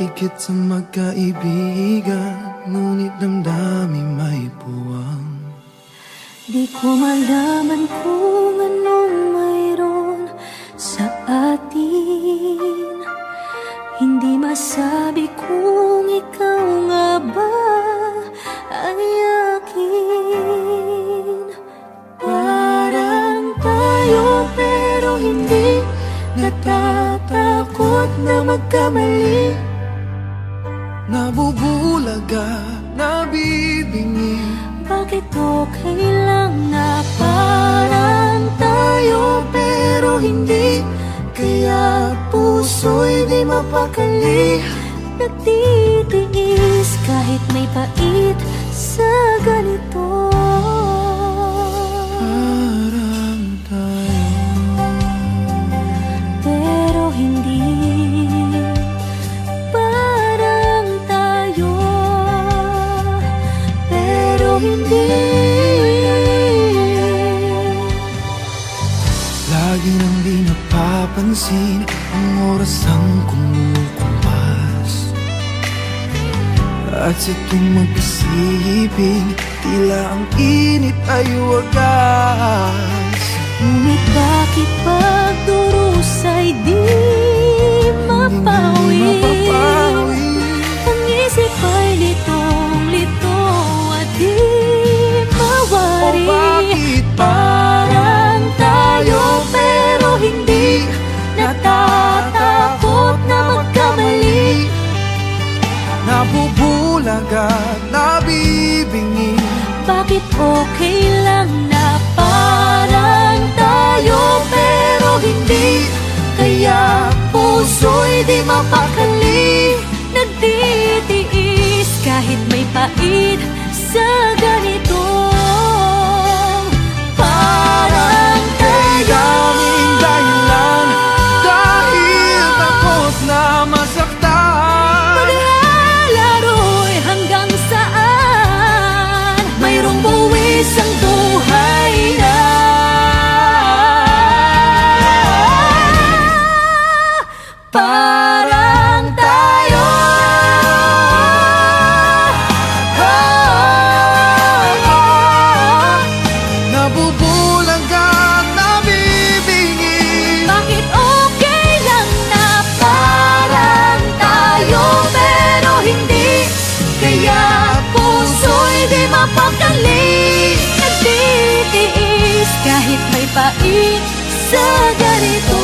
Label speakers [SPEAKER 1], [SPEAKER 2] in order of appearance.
[SPEAKER 1] Higit sa magkaibigan Ngunit damdamin may puwang
[SPEAKER 2] Di ko malaman kung anong mayroon sa atin. Hindi masabi kung ikaw nga ba ay akin. Parang tayo pero hindi Natatakot na magkamali
[SPEAKER 1] Nabubulaga, nabibingi.
[SPEAKER 2] Bakit okay lang na parang tayo pero hindi? Kaya puso'y di mapakali. Nagtitiis kahit may pait sa ganito
[SPEAKER 1] Lagi nang di napapansin Ang oras ang kumukumpas At sa tuwing magkasibing Tila ang init ay wagas Nabubulaga, nabibingi.
[SPEAKER 2] Bakit okay lang na parang tayo pero hindi? Kaya puso'y di mapakali. Nagtitiis kahit may pait sa ganito mapakali Nagtitiis kahit may pait sa ganito